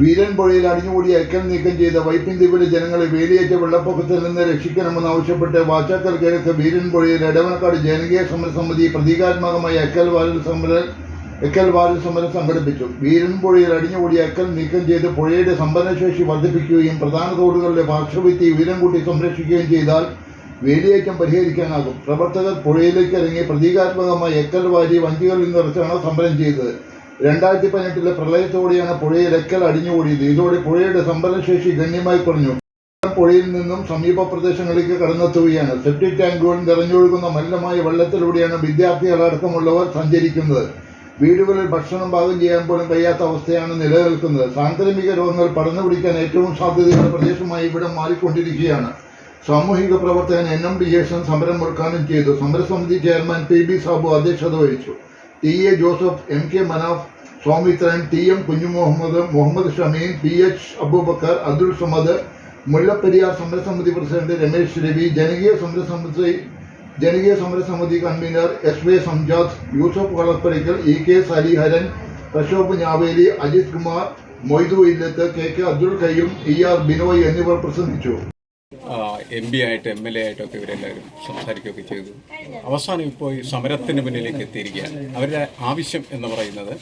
വീരൻപുഴയിൽ അടിഞ്ഞുകൂടിയ എക്കൽ നീക്കം ചെയ്ത വൈപ്പിൻ ദ്വീപിലെ ജനങ്ങളെ വേലിയേറ്റ വെള്ളപ്പൊക്കത്തിൽ നിന്ന് രക്ഷിക്കണമെന്ന് ആവശ്യപ്പെട്ട് വാച്ചാക്കൽ കിഴക്ക് വീരൻപുഴയിൽ എടവനക്കാട് ജനകീയ സമരസമിതി പ്രതീകാത്മകമായ എക്കൽ വാരൽ സമരം എക്കൽ വാരൽ സമരം സംഘടിപ്പിച്ചു. വീരൻപുഴയിൽ അടിഞ്ഞുകൂടിയ എക്കൽ നീക്കം ചെയ്ത് പുഴയുടെ സംഭരണശേഷി വർദ്ധിപ്പിക്കുകയും പ്രധാന തോടുകളുടെ പാർശ്വഭിത്തി വീരൻകുട്ടി സംരക്ഷിക്കുകയും ചെയ്താൽ വേലിയേറ്റം പരിഹരിക്കാനാകും. പ്രവർത്തകർ പുഴയിലേക്ക് ഇറങ്ങി പ്രതീകാത്മകമായ എക്കൽ വാരി വഞ്ചികളിൽ നിറച്ചാണ് സമരം ചെയ്തത്. രണ്ടായിരത്തി പതിനെട്ടിലെ പ്രളയത്തോടെയാണ് പുഴയിൽ എക്കൽ അടിഞ്ഞുകൂടിയത് ഇതോടെ പുഴയുടെ സംഭരണശേഷി ഗണ്യമായി കുറഞ്ഞു. പുഴയിൽ നിന്നും സമീപ പ്രദേശങ്ങളിലേക്ക് കടന്നെത്തുകയാണ്. സെപ്റ്റിക് ടാങ്കുകൾ നിറഞ്ഞൊഴുകുന്ന മലിനമായ വെള്ളത്തിലൂടെയാണ് വിദ്യാർത്ഥികളടക്കമുള്ളവർ സഞ്ചരിക്കുന്നത്. വീടുകളിൽ ഭക്ഷണം പാകം ചെയ്യാൻ പോലും കഴിയാത്ത അവസ്ഥയാണ് നിലനിൽക്കുന്നത്. സാംക്രമിക രോഗങ്ങൾ പടർന്നു പിടിക്കാൻ ഏറ്റവും സാധ്യതയുള്ള പ്രദേശമായി ഇവിടം മാറിക്കൊണ്ടിരിക്കുകയാണ്. സാമൂഹിക പ്രവർത്തകൻ എൻ. എം. ഡി ജേഷൻ സമരം മുടക്കാനും ചെയ്തു. സമരസമിതി ചെയർമാൻ പി. ബി. സാബു അധ്യക്ഷത വഹിച്ചു. T A Joseph M K Manaf Swamithran T M Kunjumuhammad Muhammad Shameen P H Aboobacker Abdul Samad Mullaperiyar സമരസമിതി പ്രസിഡന്റ് രമേശ് രവി ജനകീയ സമരസമിതി ജനകീയ സമരസമിതി convener S V Samjad Yusuf Valapparikkal E K Saliharan Prashobh Njaveli Ajith Kumar Moidu Illath K K Abdul കയ്യും E R Binoy എന്നിവർ പ്രസംഗിച്ചു. M P ആയിട്ട് M L A ആയിട്ടൊക്കെ ഇവരെല്ലാവരും സംസാരിക്കുകയൊക്കെ ചെയ്തു. അവസാനം ഇപ്പോൾ ഈ സമരത്തിന് മുന്നിലേക്ക് എത്തിയിരിക്കുകയാണ്. അവരുടെ ആവശ്യം എന്ന് പറയുന്നത്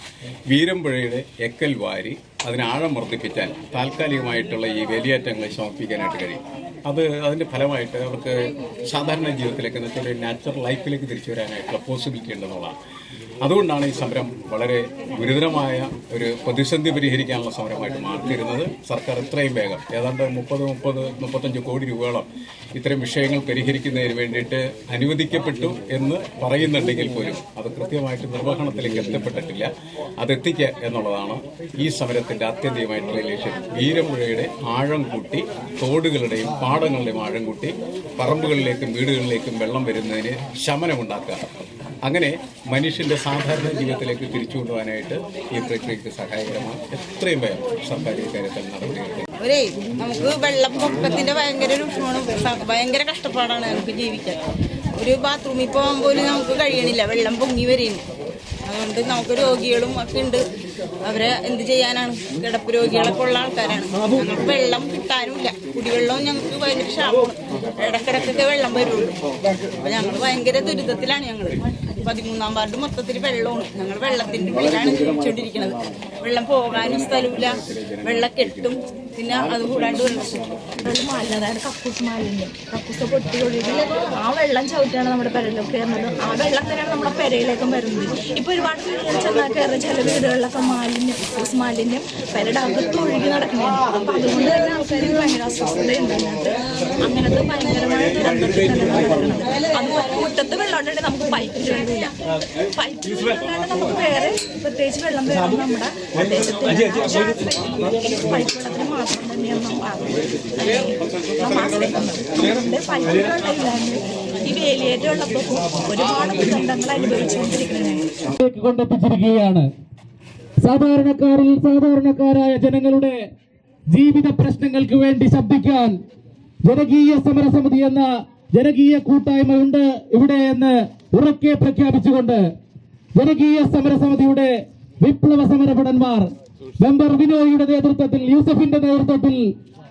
വീരമ്പുഴയുടെ എക്കൽ വാരി അതിന് ആഴം വർദ്ധിപ്പിച്ചാൽ താൽക്കാലികമായിട്ടുള്ള ഈ വേലിയേറ്റങ്ങളെ സമർപ്പിക്കാനായിട്ട് കഴിയും. അത് അതിന്റെ ഫലമായിട്ട് അവർക്ക് സാധാരണ ജീവിതത്തിലേക്ക് എന്ന് വെച്ചാൽ നാച്ചുറൽ ലൈഫിലേക്ക് തിരിച്ചു വരാനായിട്ടുള്ള പോസിബിലിറ്റി ഉണ്ടെന്നുള്ളതാണ്. അതുകൊണ്ടാണ് ഈ സമരം വളരെ ഗുരുതരമായ ഒരു പ്രതിസന്ധി പരിഹരിക്കാനുള്ള സമരമായിട്ട് മാറിയിരുന്നത് സർക്കാർ ഇത്രയും വേഗം ഏതാണ്ട് മുപ്പത് മുപ്പത് മുപ്പത്തഞ്ച് കോടി രൂപയോളം ഇത്തരം വിഷയങ്ങൾ പരിഹരിക്കുന്നതിന് വേണ്ടിയിട്ട് അനുവദിക്കപ്പെട്ടു എന്ന് പറയുന്നുണ്ടെങ്കിൽ പോലും അത് കൃത്യമായിട്ട് നിർവഹണത്തിലേക്ക് എത്തപ്പെട്ടിട്ടില്ല. അതെത്തിക്കുക എന്നുള്ളതാണ് ഈ സമരത്തിന്റെ ആത്യന്തികമായിട്ടുള്ള ലക്ഷ്യം. വീരമ്പുഴയുടെ ആഴം കൂട്ടി തോടുകളുടെയും പാടങ്ങളുടെയും ആഴം കൂട്ടി പറമ്പുകളിലേക്കും വീടുകളിലേക്കും വെള്ളം വരുന്നതിന് ശമനമുണ്ടാക്കുക. അങ്ങനെ മനുഷ്യന്റെ സാധാരണ ജീവിതത്തിലേക്ക് തിരിച്ചു കൊണ്ടുപോകാനായിട്ട് ഈ പ്രക്രിയക്ക് സഹായകരമാണ്. എത്രയും വേഗം സർക്കാർ ഇക്കാര്യത്തിൽ നടപടികൾ ഒരേ നമുക്ക് വെള്ളം പൊക്കത്തിന്റെ ഭയങ്കര രൂക്ഷമാണ്. ഭയങ്കര കഷ്ടപ്പാടാണ് നമുക്ക് ജീവിക്കാൻ. ഒരു ബാത്റൂമിൽ പോകാൻ പോലും നമുക്ക് കഴിയണില്ല. വെള്ളം പൊങ്ങി വരുന്നു അതുകൊണ്ട് നമുക്ക് രോഗികളും ഒക്കെ ഉണ്ട്. അവരെ എന്ത് ചെയ്യാനാണ്? കിടപ്പ് രോഗികളൊക്കെ ഉള്ള ആൾക്കാരാണ്. നമുക്ക് വെള്ളം കിട്ടാനുമില്ല കുടിവെള്ളവും ഞങ്ങൾക്ക് ഭയങ്കര ക്ഷാമമാണ്. ഇടക്കിടക്കൊക്കെ വെള്ളം വരുള്ളൂ. അപ്പം ഞങ്ങൾ ഭയങ്കര ദുരിതത്തിലാണ് ഞങ്ങൾ പതിമൂന്നാം വാർഡ് മൊത്തത്തിൽ വെള്ളമാണ്. ഞങ്ങൾ വെള്ളത്തിന്റെ ഉള്ളിലാണ് ജീവിച്ചുകൊണ്ടിരിക്കുന്നത് വെള്ളം പോകാനും സ്ഥലമില്ല വെള്ളം കെട്ടും പിന്നെ അത് കൂടാണ്ട് വെള്ളം ഒരു അതായത് കക്കൂസ് മാലിന്യം കക്കൂസ് പൊട്ടി ഒഴുകി ആ വെള്ളം ചവിട്ടാണ് നമ്മുടെ പെരയിലേക്ക് കയറുന്നത് ആ വെള്ളം തന്നെയാണ് നമ്മുടെ പെരയിലേക്കും വരുന്നത്. ഇപ്പൊ ഒരുപാട് വീടുകളിൽ ചെന്നാൽ കയറുന്ന ചില വീടുകളിലൊക്കെ മാലിന്യം കക്കൂസ് മാലിന്യം പെരയുടെ അകത്ത് ഒഴുകി നടക്കുന്നതാണ് അപ്പൊ അതുകൊണ്ട് തന്നെ ആൾക്കാർക്ക് ഭയങ്കര അസ്വസ്ഥതയുണ്ട് അതിനകത്ത്. അങ്ങനത്തെ ഭയങ്കരമായ ദുരന്തത്തിൽ തന്നെ നടക്കുന്നത് അതുപോലെ മുറ്റത്ത് വെള്ളം നമുക്ക് പൈപ്പിൽ വെള്ളമില്ല പൈപ്പിൽ വെള്ളം നമുക്ക് വേറെ പ്രത്യേകിച്ച് വെള്ളം വേണം നമ്മുടെ പ്രദേശത്ത് പൈപ്പ് വെള്ളത്തിന് മാത്രം ഈ ഒരുപാട് കൊണ്ടെത്തിച്ചിരിക്കുകയാണ് സാധാരണക്കാരിൽ സാധാരണക്കാരായ ജനങ്ങളുടെ ജീവിത പ്രശ്നങ്ങൾക്ക് വേണ്ടി ശബ്ദിക്കാൻ ജനകീയ സമരസമിതി എന്ന ജനകീയ കൂട്ടായ്മ ഉണ്ട് ഇവിടെ എന്ന് ഉറക്കെ പ്രഖ്യാപിച്ചുകൊണ്ട് ജനകീയ സമരസമിതിയുടെ വിപ്ലവ സമരഭടന്മാർ മെമ്പർ ബിനോയിയുടെ നേതൃത്വത്തിൽ യൂസഫിന്റെ നേതൃത്വത്തിൽ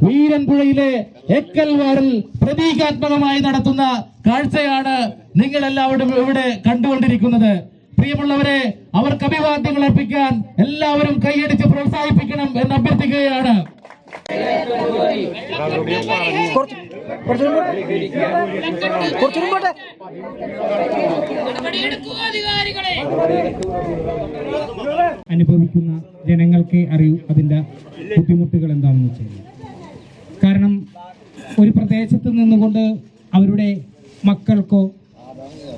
വീരൻപുഴയിലെ എക്കൽ വാറിൽ പ്രതീകാത്മകമായി നടത്തുന്ന കാഴ്ചയാണ് നിങ്ങൾ എല്ലാവരും ഇവിടെ കണ്ടുകൊണ്ടിരിക്കുന്നത്. പ്രിയമുള്ളവരെ അവർക്ക് അഭിവാദ്യങ്ങൾ അർപ്പിക്കാൻ എല്ലാവരും കൈയടിച്ച് പ്രോത്സാഹിപ്പിക്കണം എന്ന് അഭ്യർത്ഥിക്കുകയാണ്. അനുഭവിക്കുന്ന ജനങ്ങൾക്ക് അറിയൂ അതിന്റെ ബുദ്ധിമുട്ടുകൾ എന്താണെന്ന് വെച്ചാൽ. കാരണം ഒരു പ്രദേശത്ത് നിന്നുകൊണ്ട് അവരുടെ മക്കൾക്കോ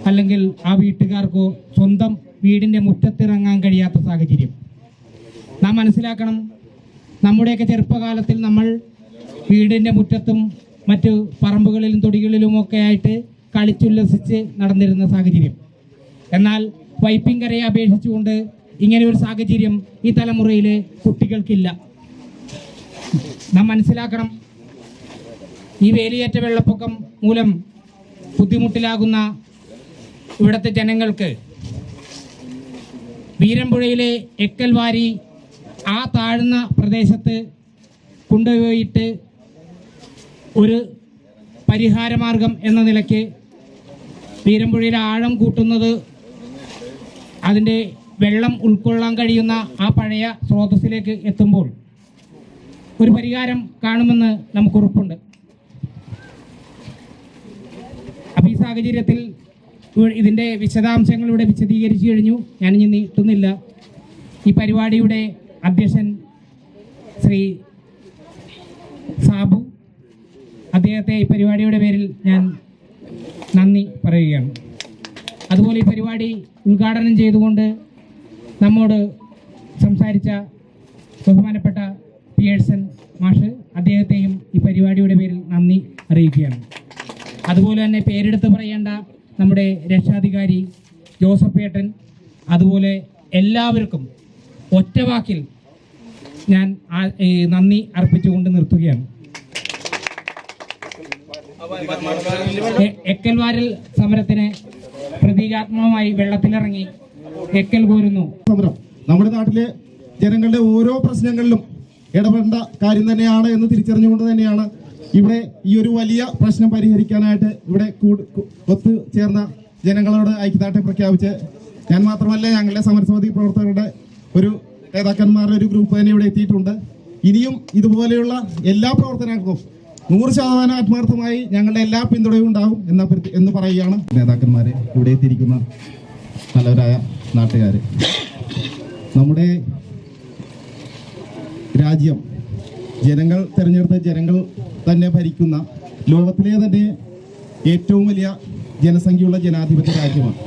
അല്ലെങ്കിൽ ആ വീട്ടുകാർക്കോ സ്വന്തം വീടിന്റെ മുറ്റത്തിറങ്ങാൻ കഴിയാത്ത സാഹചര്യം. നാം മനസ്സിലാക്കണം നമ്മുടെയൊക്കെ ചെറുപ്പകാലത്തിൽ നമ്മൾ വീടിന്റെ മുറ്റത്തും മറ്റു പറമ്പുകളിലും തൊടികളിലുമൊക്കെ ആയിട്ട് കളിച്ചുല്ലസിച്ച് നടന്നിരുന്ന സാഹചര്യം. എന്നാൽ വൈപ്പിങ്കരയെ അപേക്ഷിച്ചുകൊണ്ട് ഇങ്ങനെ ഒരു സാഹചര്യം ഈ തലമുറയിലെ കുട്ടികൾക്കില്ല. നാം മനസ്സിലാക്കണം ഈ വേലിയേറ്റ വെള്ളപ്പൊക്കം മൂലം ബുദ്ധിമുട്ടിലാകുന്ന ഇവിടുത്തെ ജനങ്ങൾക്ക് വീരമ്പുഴയിലെ എക്കൽവാരി ആ താഴ്ന്ന പ്രദേശത്ത് കൊണ്ടുപോയിട്ട് ഒരു പരിഹാരമാർഗം എന്ന നിലയ്ക്ക് തീരമ്പുഴയിലെ ആഴം കൂട്ടുന്നത് അതിന്റെ വെള്ളം ഉൾക്കൊള്ളാൻ കഴിയുന്ന ആ പഴയ സ്രോതസ്സിലേക്ക് എത്തുമ്പോൾ ഒരു പരിഹാരം കാണുമെന്ന് നമുക്ക് ഉറപ്പുണ്ട് അപ്പോൾ ഈ സാഹചര്യത്തിൽ ഇതിന്റെ വിശദാംശങ്ങൾ ഇവിടെ വിശദീകരിച്ചു കഴിഞ്ഞു. ഞാനിനി നീട്ടുന്നില്ല. ഈ പരിപാടിയുടെ അധ്യക്ഷൻ ശ്രീ സാബു. അദ്ദേഹത്തെ ഈ പരിപാടിയുടെ പേരിൽ ഞാൻ നന്ദി പറയുകയാണ്. അതുപോലെ ഈ പരിപാടി ഉദ്ഘാടനം ചെയ്തുകൊണ്ട് നമ്മോട് സംസാരിച്ച ബഹുമാനപ്പെട്ട പിയേഴ്സൺ മാഷ് അദ്ദേഹത്തെയും ഈ പരിപാടിയുടെ പേരിൽ നന്ദി അറിയിക്കുകയാണ്. അതുപോലെ തന്നെ പേരെടുത്ത് പറയേണ്ട നമ്മുടെ രക്ഷാധികാരി ജോസഫ് ഏട്ടൻ അതുപോലെ എല്ലാവർക്കും ഒറ്റവാക്കിൽ ഞാൻ നന്ദി അർപ്പിച്ചുകൊണ്ട് നിർത്തുകയാണ്. എക്കൽവാരിൽ സമരത്തിന് പ്രതീകാത്മകമായി വെള്ളത്തിലിറങ്ങി എക്കൽ കോരുന്നു. സമരം നമ്മുടെ നാട്ടിലെ ജനങ്ങളുടെ ഓരോ പ്രശ്നങ്ങളിലും ഇടപെടേണ്ട കാര്യം തന്നെയാണ് എന്ന് തിരിച്ചറിഞ്ഞുകൊണ്ട് തന്നെയാണ് ഇവിടെ ഈ ഒരു വലിയ പ്രശ്നം പരിഹരിക്കാനായിട്ട് ഇവിടെ കൂട് ചേർന്ന ജനങ്ങളോട് ഐക്യദാർഢ്യം പ്രഖ്യാപിച്ച് ഞാൻ മാത്രമല്ല ഞങ്ങളുടെ സമരസമിതി പ്രവർത്തകരുടെ ഒരു നേതാക്കന്മാരുടെ ഒരു ഗ്രൂപ്പ് തന്നെ ഇവിടെ എത്തിയിട്ടുണ്ട്. ഇനിയും ഇതുപോലെയുള്ള എല്ലാ പ്രവർത്തനങ്ങൾക്കും നൂറ് ശതമാനം ആത്മാർത്ഥമായി ഞങ്ങളുടെ എല്ലാ പിന്തുണയും ഉണ്ടാവും എന്ന എന്ന് പറയുകയാണ് നേതാക്കന്മാരെ ഇവിടെ എത്തിയിരിക്കുന്ന നല്ലവരായ നാട്ടുകാർ നമ്മുടെ രാജ്യം ജനങ്ങൾ തിരഞ്ഞെടുത്ത ജനങ്ങൾ തന്നെ ഭരിക്കുന്ന ലോകത്തിലെ തന്നെ ഏറ്റവും വലിയ ജനസംഖ്യയുള്ള ജനാധിപത്യ രാജ്യമാണ്.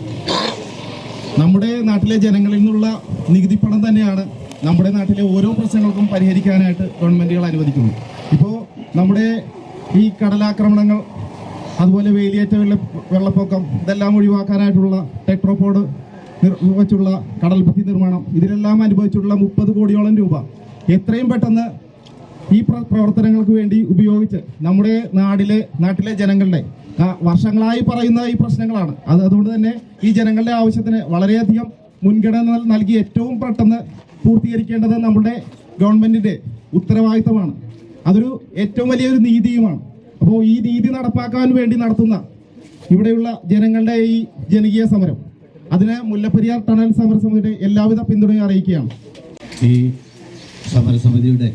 നമ്മുടെ നാട്ടിലെ ജനങ്ങളിൽ നിന്നുള്ള നികുതി പണം തന്നെയാണ് നമ്മുടെ നാട്ടിലെ ഓരോ പ്രശ്നങ്ങൾക്കും പരിഹരിക്കാനായിട്ട് ഗവൺമെന്റുകൾ അനുവദിക്കുന്നത്. ഇപ്പോൾ നമ്മുടെ ഈ കടലാക്രമണങ്ങൾ അതുപോലെ വേലിയേറ്റ വെള്ള വെള്ളപ്പൊക്കം ഇതെല്ലാം ഒഴിവാക്കാനായിട്ടുള്ള ടെട്രോപോഡ് നിർവഹിച്ചുള്ള കടൽ ഭിത്തി നിർമ്മാണം ഇതിലെല്ലാം അനുഭവിച്ചിട്ടുള്ള മുപ്പത് കോടിയോളം രൂപ എത്രയും പെട്ടെന്ന് ഈ പ്ര- പ്രവർത്തനങ്ങൾക്ക് വേണ്ടി ഉപയോഗിച്ച് നമ്മുടെ നാടിലെ നാട്ടിലെ ജനങ്ങളുടെ വർഷങ്ങളായി പറയുന്ന ഈ പ്രശ്നങ്ങളാണ്. അത് അതുകൊണ്ട് തന്നെ ഈ ജനങ്ങളുടെ ആവശ്യത്തിന് വളരെയധികം മുൻഗണന നൽകി ഏറ്റവും പെട്ടെന്ന് പൂർത്തീകരിക്കേണ്ടത് നമ്മുടെ ഗവൺമെന്റിന്റെ ഉത്തരവാദിത്തമാണ്. അതൊരു ഏറ്റവും വലിയൊരു നീതിയുമാണ്. അപ്പോൾ ഈ നീതി നടപ്പാക്കാൻ വേണ്ടി നടത്തുന്ന ഇവിടെയുള്ള ജനങ്ങളുടെ ഈ ജനകീയ സമരം അതിന് മുല്ലപ്പെരിയാർ ടണൽ സമരസമിതിയുടെ എല്ലാവിധ പിന്തുണയും അറിയിക്കുകയാണ്. ഈ സമരസമിതിയുടെ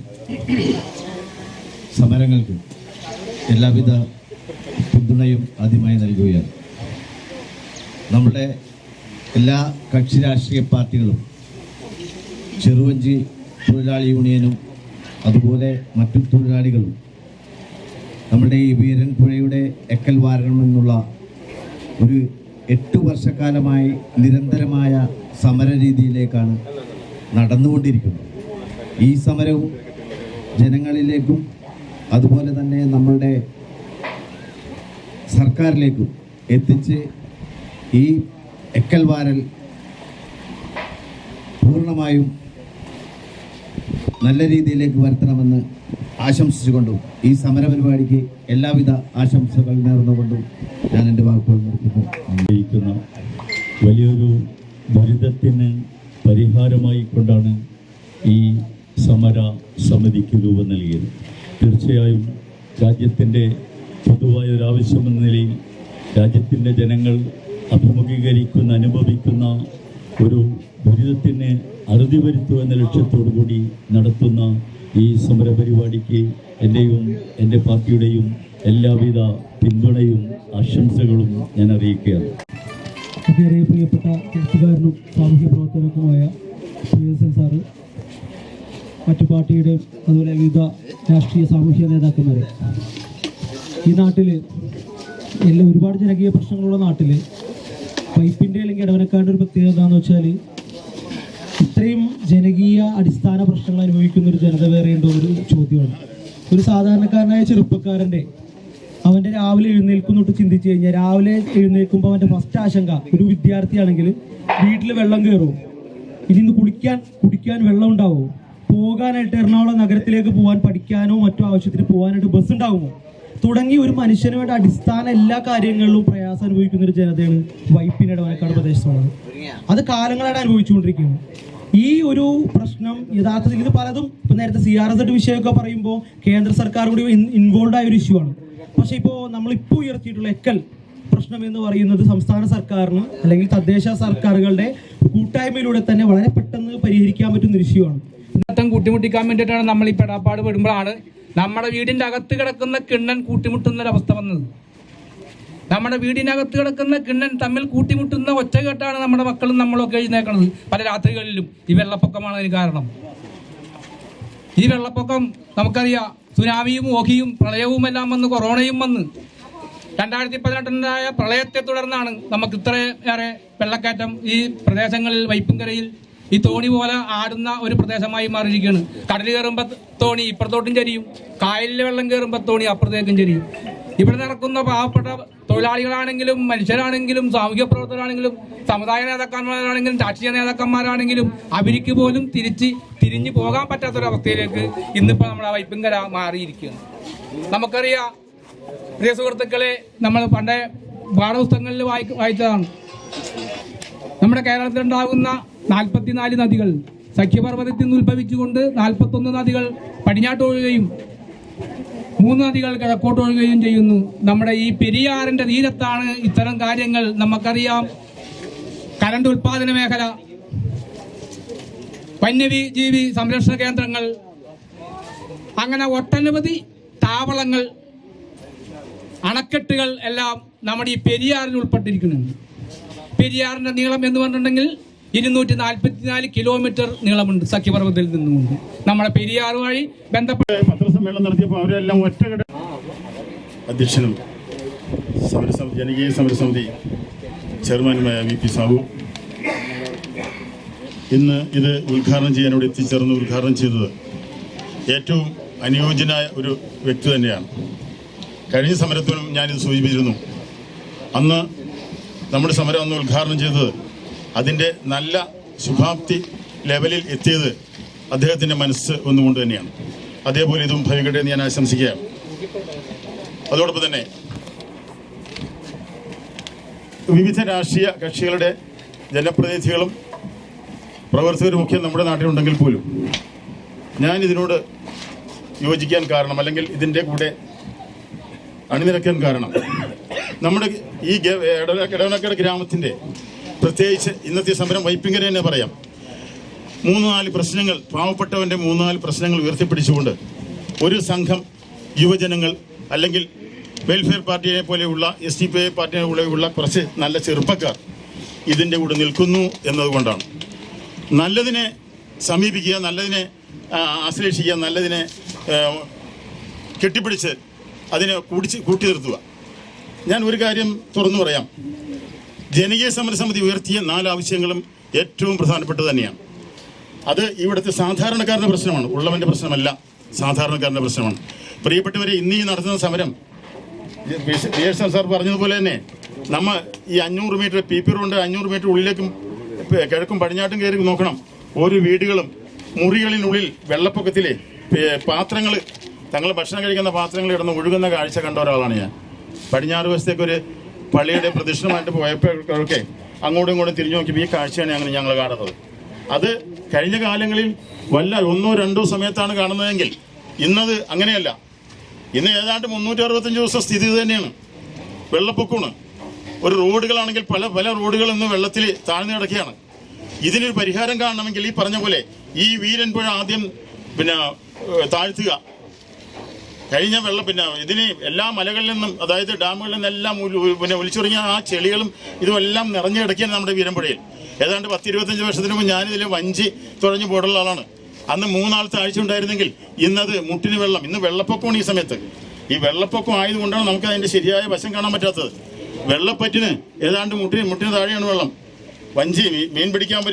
സമരങ്ങൾക്ക് എല്ലാവിധ പിന്തുണയും ആദ്യമായി നൽകുകയാണ്. നമ്മുടെ എല്ലാ കക്ഷി രാഷ്ട്രീയ പാർട്ടികളും ചെറുവഞ്ചി തൊഴിലാളി യൂണിയനും അതുപോലെ മറ്റു തൊഴിലാളികളും നമ്മുടെ ഈ വീരൻപുഴയുടെ എക്കൽ വാരണം എന്നുള്ള ഒരു എട്ട് വർഷക്കാലമായി നിരന്തരമായ സമര രീതിയിലേക്കാണ് നടന്നുകൊണ്ടിരിക്കുന്നത്. ഈ സമരവും ജനങ്ങളിലേക്കും അതുപോലെ തന്നെ നമ്മളുടെ സർക്കാരിലേക്കും എത്തിച്ച് ഈ എക്കൽ വാരൽ പൂർണമായും നല്ല രീതിയിലേക്ക് വരുത്തണമെന്ന് ആശംസിച്ചുകൊണ്ടും ഈ സമരപരിപാടിക്ക് എല്ലാവിധ ആശംസകൾ നേർന്നുകൊണ്ടും ഞാൻ എന്റെ വാക്കുകൾ നിർത്തുന്നു. വലിയൊരു ദുരിതത്തിന് പരിഹാരമായി കൊണ്ടാണ് ഈ സമര സമിതിക്ക് രൂപം നൽകിയത്. തീർച്ചയായും രാജ്യത്തിന്റെ പൊതുവായ ഒരു ആവശ്യമെന്ന നിലയിൽ രാജ്യത്തിന്റെ ജനങ്ങൾ അഭിമുഖീകരിക്കുന്ന അനുഭവിക്കുന്ന ഒരു ദുരിതത്തിന് അറുതി വരുത്തുക എന്ന ലക്ഷ്യത്തോടു കൂടി നടത്തുന്ന ഈ സമര പരിപാടിക്ക് എന്റെയും എന്റെ പാർട്ടിയുടെയും എല്ലാവിധ പിന്തുണയും ആശംസകളും ഞാൻ അറിയിക്കുകയാണ്. ഏറെ പ്രിയപ്പെട്ട എഴുത്തുകാരനും സാമൂഹ്യ പ്രവർത്തകനുമായ സാറ് മറ്റു പാർട്ടിയുടെ അതുപോലെ വിവിധ രാഷ്ട്രീയ സാമൂഹ്യ നേതാക്കന്മാർ ഈ നാട്ടിൽ എല്ലാം ഒരുപാട് ജനകീയ പ്രശ്നങ്ങളുള്ള നാട്ടിൽ പൈപ്പിന്റെ അല്ലെങ്കിൽ ഇടവനക്കാരുടെ ഒരു പ്രത്യേകത എന്താണെന്ന് വെച്ചാൽ ഇത്രയും ജനകീയ അടിസ്ഥാന പ്രശ്നങ്ങൾ അനുഭവിക്കുന്ന ഒരു ജനത വേറെ ഒരു ചോദ്യമാണ്. ഒരു സാധാരണക്കാരനായ ചെറുപ്പക്കാരന്റെ അവന്റെ രാവിലെ എഴുന്നേൽക്കുന്നോട്ട് ചിന്തിച്ചു കഴിഞ്ഞാൽ രാവിലെ എഴുന്നേൽക്കുമ്പോൾ അവന്റെ ഫസ്റ്റ് ആശങ്ക ഒരു വിദ്യാർത്ഥിയാണെങ്കിൽ വീട്ടിൽ വെള്ളം കയറും. ഇനി ഇന്ന് കുളിക്കാൻ കുടിക്കാൻ വെള്ളം ഉണ്ടാവുമോ പോകാനായിട്ട് എറണാകുളം നഗരത്തിലേക്ക് പോകാൻ പഠിക്കാനോ മറ്റോ ആവശ്യത്തിന് പോകാനായിട്ട് ബസ് ഉണ്ടാകുമോ തുടങ്ങി ഒരു മനുഷ്യന് വേണ്ട അടിസ്ഥാന എല്ലാ കാര്യങ്ങളിലും പ്രയാസം അനുഭവിക്കുന്ന ഒരു ജനതയാണ് വൈപ്പിന് ഇടവനക്കാട് പ്രദേശത്തുള്ളത്. അത് കാലങ്ങളായിട്ട് അനുഭവിച്ചുകൊണ്ടിരിക്കുകയാണ് ഈ ഒരു പ്രശ്നം യഥാർത്ഥത്തിൽ ഇത് പലതും ഇപ്പൊ നേരത്തെ സി ആർ എസ് എഡ് വിഷയമൊക്കെ പറയുമ്പോൾ കേന്ദ്ര സർക്കാർ കൂടി ഇൻവോൾവ് ആയ ഒരു ഇഷ്യൂ ആണ്. പക്ഷെ ഇപ്പോൾ നമ്മളിപ്പോൾ ഉയർത്തിയിട്ടുള്ള എക്കൽ പ്രശ്നം എന്ന് പറയുന്നത് സംസ്ഥാന സർക്കാരിന് അല്ലെങ്കിൽ തദ്ദേശ സർക്കാരുകളുടെ കൂട്ടായ്മയിലൂടെ തന്നെ വളരെ പെട്ടെന്ന് പരിഹരിക്കാൻ പറ്റുന്ന ഒരു ഇഷ്യൂ ആണ്. കൂട്ടിമുട്ടിക്കാൻ വേണ്ടിയിട്ടാണ് നമ്മൾ ഈ പെടാപ്പാട് പെടുമ്പോഴാണ് നമ്മുടെ വീടിന്റെ അകത്ത് കിടക്കുന്ന കിണ്ണൻ കൂട്ടിമുട്ടുന്ന ഒരവസ്ഥ വന്നത്. നമ്മുടെ വീടിനകത്ത് കിടക്കുന്ന കിണ്ണൻ തമ്മിൽ കൂട്ടിമുട്ടുന്ന ഒച്ച കേട്ടാണ് നമ്മുടെ മക്കളും നമ്മളൊക്കെ എഴുന്നേക്കണത് പല രാത്രികളിലും ഈ വെള്ളപ്പൊക്കമാണ് അതിന് കാരണം. ഈ വെള്ളപ്പൊക്കം നമുക്കറിയാം സുനാമിയും ഓഹിയും പ്രളയവും എല്ലാം വന്ന് കൊറോണയും വന്ന്. രണ്ടായിരത്തി പതിനെട്ടിനുണ്ടായ പ്രളയത്തെ തുടർന്നാണ് നമുക്ക് ഇത്രയേറെ വെള്ളക്കയറ്റം ഈ പ്രദേശങ്ങളിൽ വൈപ്പുംകരയിൽ ഈ തോണി പോലെ ആടുന്ന ഒരു പ്രദേശമായി മാറിയിരിക്കുകയാണ്. കടൽ കയറുമ്പോൾ തോണി ഇപ്പുറത്തോട്ടും ചരിയും. കായലിലെ വെള്ളം കയറുമ്പോൾ തോണി അപ്പുറത്തേക്കും ചരിയും. ഇവിടെ നടക്കുന്ന പാവപ്പെട്ട തൊഴിലാളികളാണെങ്കിലും മനുഷ്യരാണെങ്കിലും സാമൂഹ്യ പ്രവർത്തകരാണെങ്കിലും സമുദായ നേതാക്കന്മാരാണെങ്കിലും രാഷ്ട്രീയ നേതാക്കന്മാരാണെങ്കിലും അവർക്ക് പോലും തിരിച്ച് തിരിഞ്ഞു പോകാൻ പറ്റാത്തൊരവസ്ഥയിലേക്ക് ഇന്നിപ്പോൾ നമ്മുടെ വൈപ്പിങ്കര മാറിയിരിക്കുകയാണ്. നമുക്കറിയാം പ്രിയ സുഹൃത്തുക്കളെ നമ്മൾ പണ്ടേ പാഠപുസ്തകങ്ങളിൽ വായി വായിച്ചതാണ്. നമ്മുടെ കേരളത്തിലുണ്ടാകുന്ന നാൽപ്പത്തിനാല് നദികൾ സഖ്യപർവതത്തിൽ നിന്ന് ഉത്ഭവിച്ചുകൊണ്ട് നാൽപ്പത്തൊന്ന് നദികൾ പടിഞ്ഞാട്ടൊഴുകയും മൂന്ന് നദികൾ കിഴക്കോട്ടൊഴുകയും ചെയ്യുന്നു. നമ്മുടെ ഈ പെരിയാറിന്റെ തീരത്താണ് ഇത്തരം കാര്യങ്ങൾ നമുക്കറിയാം. കരണ്ട് ഉൽപാദന മേഖല വന്യവി ജീവി സംരക്ഷണ കേന്ദ്രങ്ങൾ അങ്ങനെ ഒട്ടനവധി താവളങ്ങൾ അണക്കെട്ടുകൾ എല്ലാം നമ്മുടെ ഈ പെരിയാറിൽ ഉൾപ്പെട്ടിരിക്കുന്നുണ്ട്. പെരിയാറിന്റെ നീളം എന്ന് പറഞ്ഞിട്ടുണ്ടെങ്കിൽ ഇരുന്നൂറ്റി നാൽപ്പത്തിനാല് കിലോമീറ്റർ നീളമുണ്ട് സഖ്യപർവതത്തിൽ നിന്നുകൊണ്ട്. നമ്മുടെ പെരിയാർ വഴി ബന്ധപ്പെട്ട പത്രസമ്മേളനം നടത്തിയപ്പോൾ അവരെല്ലാം ഒറ്റകട അധ്യക്ഷനും സമരസമിതി ജനകീയ സമരസമിതി ചെയർമാനുമായ വി പി സാബു. ഇന്ന് ഇത് ഉദ്ഘാടനം ചെയ്യാൻ ഇവിടെ എത്തിച്ചേർന്ന് ഉദ്ഘാടനം ചെയ്തത് ഏറ്റവും അനുയോജ്യനായ ഒരു വ്യക്തി തന്നെയാണ്. കഴിഞ്ഞ സമരത്തിനും ഞാനിത് സൂചിപ്പിച്ചിരുന്നു. അന്ന് നമ്മുടെ സമരം അന്ന് ഉദ്ഘാടനം ചെയ്തത് അതിന്റെ നല്ല ശുഭാപ്തി ലെവലിൽ എത്തിയത് അദ്ദേഹത്തിന്റെ മനസ്സ് ഒന്നുകൊണ്ട് തന്നെയാണ്. അതേപോലെ ഇതും ഭവിക്കട്ടെ എന്ന് ഞാൻ ആശംസിക്കുകയാണ്. അതോടൊപ്പം തന്നെ വിവിധ രാഷ്ട്രീയ കക്ഷികളുടെ ജനപ്രതിനിധികളും പ്രവർത്തകരും ഒക്കെ നമ്മുടെ നാട്ടിലുണ്ടെങ്കിൽ പോലും ഞാൻ ഇതിനോട് യോജിക്കാൻ കാരണം അല്ലെങ്കിൽ ഇതിന്റെ കൂടെ അണിനിരക്കാൻ കാരണം നമ്മുടെ ഈ ഇടവനക്കട ഗ്രാമത്തിന്റെ പ്രത്യേകിച്ച് ഇന്നത്തെ സമരം വൈപ്പിങ്കര തന്നെ പറയാം. മൂന്ന് നാല് പ്രശ്നങ്ങൾ പാവപ്പെട്ടവന്റെ മൂന്ന് നാല് പ്രശ്നങ്ങൾ ഉയർത്തിപ്പിടിച്ചുകൊണ്ട് ഒരു സംഘം യുവജനങ്ങൾ അല്ലെങ്കിൽ വെൽഫെയർ പാർട്ടിയെ പോലെയുള്ള എസ് ഡി പി ഐ പാർട്ടിയെ പോലെയുള്ള കുറച്ച് നല്ല ചെറുപ്പക്കാർ ഇതിന്റെ കൂടെ നിൽക്കുന്നു എന്നതുകൊണ്ടാണ്. നല്ലതിനെ സമീപിക്കുക നല്ലതിനെ ആശ്ലേഷിക്കുക നല്ലതിനെ കെട്ടിപ്പിടിച്ച് അതിനെ കൂടിച്ച് കൂട്ടി നിർത്തുക ഞാൻ ഒരു കാര്യം തുറന്നു പറയാം. ജനകീയ സമരസമിതി ഉയർത്തിയ നാല് ആവശ്യങ്ങളും ഏറ്റവും പ്രധാനപ്പെട്ടത് തന്നെയാണ്. അത് ഇവിടുത്തെ സാധാരണക്കാരന്റെ പ്രശ്നമാണ്. ഉള്ളവന്റെ പ്രശ്നമല്ല സാധാരണക്കാരന്റെ പ്രശ്നമാണ്. പ്രിയപ്പെട്ടവരെ ഇന്ന് ഈ നടത്തുന്ന സമരം ഡിഎസ് സാർ പറഞ്ഞതുപോലെ തന്നെ നമ്മൾ ഈ അഞ്ഞൂറ് മീറ്റർ പി പി റോഡ് അഞ്ഞൂറ് മീറ്റർ ഉള്ളിലേക്കും കിഴക്കും പടിഞ്ഞാട്ടും കയറി നോക്കണം. ഓരോ വീടുകളും മുറികളിനുള്ളിൽ വെള്ളപ്പൊക്കത്തിലെ പാത്രങ്ങൾ തങ്ങൾ ഭക്ഷണം കഴിക്കുന്ന പാത്രങ്ങൾ ഇടന്ന് ഒഴുകുന്ന കാഴ്ച കണ്ട ഒരാളാണ് ഞാൻ. പടിഞ്ഞാറ് വശത്തേക്ക് ഒരു പള്ളിയുടെ പ്രദക്ഷിണമായിട്ട് പോയപ്പോഴൊക്കെ അങ്ങോട്ടും ഇങ്ങോട്ടും തിരിഞ്ഞു നോക്കിയപ്പോൾ ഈ കാഴ്ചയാണ് അങ്ങനെ ഞങ്ങൾ കാണുന്നത്. അത് കഴിഞ്ഞ കാലങ്ങളിൽ വല്ല ഒന്നോ രണ്ടോ സമയത്താണ് കാണുന്നതെങ്കിൽ ഇന്നത് അങ്ങനെയല്ല. ഇന്ന് ഏതാണ്ട് മുന്നൂറ്റി അറുപത്തഞ്ച് ദിവസം സ്ഥിതി തന്നെയാണ്. വെള്ളപ്പൊക്കമാണ്. ഒരു റോഡുകളാണെങ്കിൽ പല പല റോഡുകൾ ഇന്ന് വെള്ളത്തിൽ താഴ്ന്നു കിടക്കുകയാണ്. ഇതിനൊരു പരിഹാരം കാണണമെങ്കിൽ ഈ പറഞ്ഞ പോലെ ഈ വീരൻപുഴ ആദ്യം പിന്നെ താഴ്ത്തുക. കഴിഞ്ഞ വെള്ളം പിന്നെ ഇതിന് എല്ലാ മലകളിൽ നിന്നും അതായത് ഡാമുകളിൽ നിന്നെല്ലാം പിന്നെ ഒലിച്ചുറങ്ങിയ ആ ചെളികളും ഇതുമെല്ലാം നിറഞ്ഞു കിടക്കുകയാണ് നമ്മുടെ വീരമ്പുഴയിൽ. ഏതാണ്ട് പത്ത് ഇരുപത്തഞ്ച് വർഷത്തിന് മുമ്പ് ഞാനിതിൽ വഞ്ചി തുഴഞ്ഞു പോടുള്ള ആളാണ്. അന്ന് മൂന്നാൾ താഴ്ച ഉണ്ടായിരുന്നെങ്കിൽ ഇന്നത് മുട്ടിന് വെള്ളം ഇന്ന് വെള്ളപ്പൊക്കമാണ് ഈ സമയത്ത്. ഈ വെള്ളപ്പൊക്കം ആയതുകൊണ്ടാണ് നമുക്ക് അതിന്റെ ശരിയായ വശം കാണാൻ പറ്റാത്തത്. വെള്ളപ്പറ്റിന് ഏതാണ്ട് മുട്ടിന് മുട്ടിന് താഴെയാണ് വെള്ളം. വഞ്ചി മീൻ പിടിക്കാൻ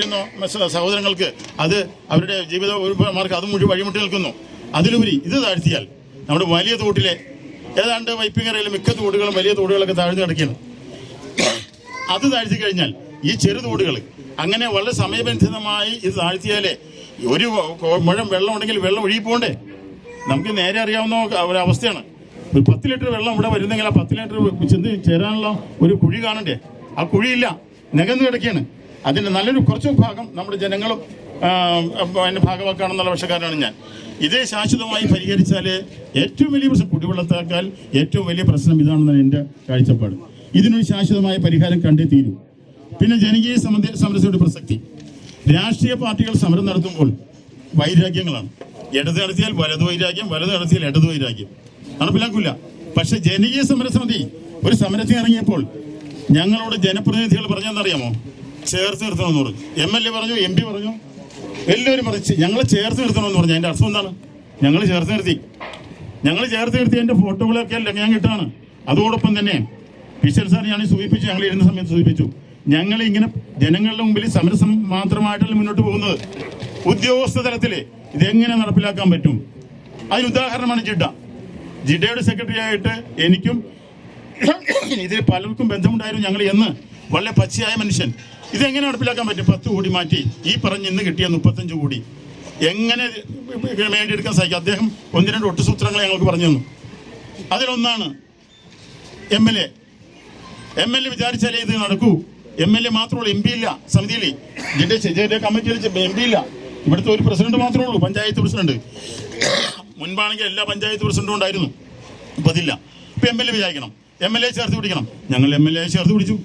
സ- സഹോദരങ്ങൾക്ക് അത് അവരുടെ ജീവിത മാർക്ക് അത് മുഴുവൻ വഴിമുട്ടി നിൽക്കുന്നു. അതിലുപരി ഇത് താഴ്ത്തിയാൽ നമ്മുടെ വലിയ തോട്ടിലെ ഏതാണ്ട് വൈപ്പിങ്ങരയിലെ മിക്ക തോടുകളും വലിയ തോടുകളൊക്കെ താഴ്ന്നു കിടക്കുകയാണ്. അത് താഴ്ത്തി കഴിഞ്ഞാൽ ഈ ചെറു തോടുകൾ അങ്ങനെ വളരെ സമയബന്ധിതമായി ഇത് താഴ്ത്തിയാലേ ഒരു മുഴം വെള്ളം ഉണ്ടെങ്കിൽ വെള്ളം ഒഴുകി പോകണ്ടേ? നമുക്ക് നേരെ അറിയാവുന്ന ഒരു അവസ്ഥയാണ്. ഒരു പത്ത് ലിറ്റർ വെള്ളം ഇവിടെ വരുന്നെങ്കിൽ ആ പത്ത് ലിറ്റർ ചെന്ന് ചേരാനുള്ള ഒരു കുഴി കാണണ്ടേ? ആ കുഴിയില്ല. നികന്ന് കിടക്കുകയാണ്. അതിന്റെ നല്ലൊരു കുറച്ച് ഭാഗം നമ്മുടെ ജനങ്ങളും അതിന്റെ ഭാഗമാക്കാണെന്നുള്ള പക്ഷക്കാരനാണ് ഞാൻ. ഇത് ശാശ്വതമായി പരിഹരിച്ചാൽ ഏറ്റവും വലിയ പ്രശ്നം കുടിവെള്ളത്തേക്കാൾ ഏറ്റവും വലിയ പ്രശ്നം ഇതാണെന്നാണ് എന്റെ കാഴ്ചപ്പാട്. ഇതിനൊരു ശാശ്വതമായ പരിഹാരം കണ്ടേ തീരൂ. പിന്നെ ജനകീയ സമര സമരസയുടെ പ്രസക്തി. രാഷ്ട്രീയ പാർട്ടികൾ സമരം നടത്തുമ്പോൾ വൈരാഗ്യങ്ങളാണ്. ഇടത് നടത്തിയാൽ വലത് വൈരാഗ്യം വലത് നടത്തിയാൽ ഇടത് വൈരാഗ്യം. നടപ്പിലാക്കില്ല പക്ഷെ ജനകീയ സമരസമിതി ഒരു സമരത്തിന് ഇറങ്ങിയപ്പോൾ ഞങ്ങളോട് ജനപ്രതിനിധികൾ പറഞ്ഞെന്നറിയാമോ ചേർത്ത് നിർത്തണമെന്ന് പറഞ്ഞു. എം എൽ എ പറഞ്ഞു എം പി പറഞ്ഞു എല്ലാവരും പറഞ്ഞു ഞങ്ങളെ ചേർത്ത് നിർത്തണമെന്ന് പറഞ്ഞു. അതിന്റെ അർത്ഥം എന്താണ്? ഞങ്ങൾ ചേർത്ത് നിർത്തി. ഞങ്ങൾ ചേർത്ത് നിർത്തി എന്റെ ഫോട്ടോകളൊക്കെ അല്ല ഞാൻ കിട്ടാണ് അതോടൊപ്പം തന്നെ പിശൽ സാർ ഞാൻ സൂചിപ്പിച്ചു. ഞങ്ങൾ ഇരുന്ന സമയത്ത് സൂചിപ്പിച്ചു. ഞങ്ങൾ ഇങ്ങനെ ജനങ്ങളുടെ മുമ്പിൽ സമരസം മാത്രമായിട്ടല്ല മുന്നോട്ട് പോകുന്നത്. ഉദ്യോഗസ്ഥ തലത്തിൽ ഇതെങ്ങനെ നടപ്പിലാക്കാൻ പറ്റും? അതിന് ഉദാഹരണമാണ് ജിഡ. ജിഡയുടെ സെക്രട്ടറി ആയിട്ട് എനിക്കും ഇതിൽ പലർക്കും ബന്ധമുണ്ടായിരുന്നു ഞങ്ങൾ എന്ന്. വളരെ പച്ചയായ മനുഷ്യൻ. ഇതെങ്ങനെ നടപ്പിലാക്കാൻ പറ്റും? പത്ത് കോടി മാറ്റി. ഈ പറഞ്ഞ് ഇന്ന് കിട്ടിയ മുപ്പത്തഞ്ച് കോടി. എങ്ങനെ വേണ്ടിയെടുക്കാൻ സാധിക്കും? അദ്ദേഹം ഒന്ന് രണ്ട് ഒട്ടുസൂത്രങ്ങൾ ഞങ്ങൾക്ക് പറഞ്ഞു തന്നു. അതിലൊന്നാണ് M L A. M L A വിചാരിച്ചാലേ ഇത് നടക്കൂ. എം എൽ എ മാത്രമുള്ളൂ എം പി ഇല്ല. സമിതിയിൽ ഇതിന്റെ ഇതിന്റെ കമ്മിറ്റിയിൽ എം പി ഇല്ല. ഇവിടുത്തെ ഒരു പ്രസിഡന്റ് മാത്രമേ ഉള്ളൂ. പഞ്ചായത്ത് പ്രസിഡന്റ്. മുൻപാണെങ്കിൽ എല്ലാ പഞ്ചായത്ത് പ്രസിഡന്റും ഉണ്ടായിരുന്നു. ഇപ്പൊ അതില്ല ഇപ്പൊ എം എൽ എ വിചാരിക്കണം. എം എൽ എ ചേർത്ത് പിടിക്കണം. ഞങ്ങൾ എം എൽ എ ചേർത്ത് പിടിച്ചു.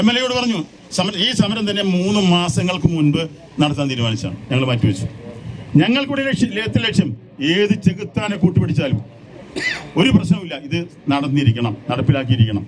എം എൽ എയോട് പറഞ്ഞു ഈ സമരം തന്നെ മൂന്ന് മാസങ്ങൾക്ക് മുൻപ് നടത്താൻ തീരുമാനിച്ചാണ് ഞങ്ങൾ മാറ്റിവെച്ചു. ഞങ്ങൾക്കൂടെ ലക്ഷ്യം ലക്ഷ്യം ലക്ഷ്യം ഏത് ചെകുത്താനെ കൂട്ടുപിടിച്ചാലും ഒരു പ്രശ്നവുമില്ല. ഇത് നടന്നിരിക്കണം നടപ്പിലാക്കിയിരിക്കണം.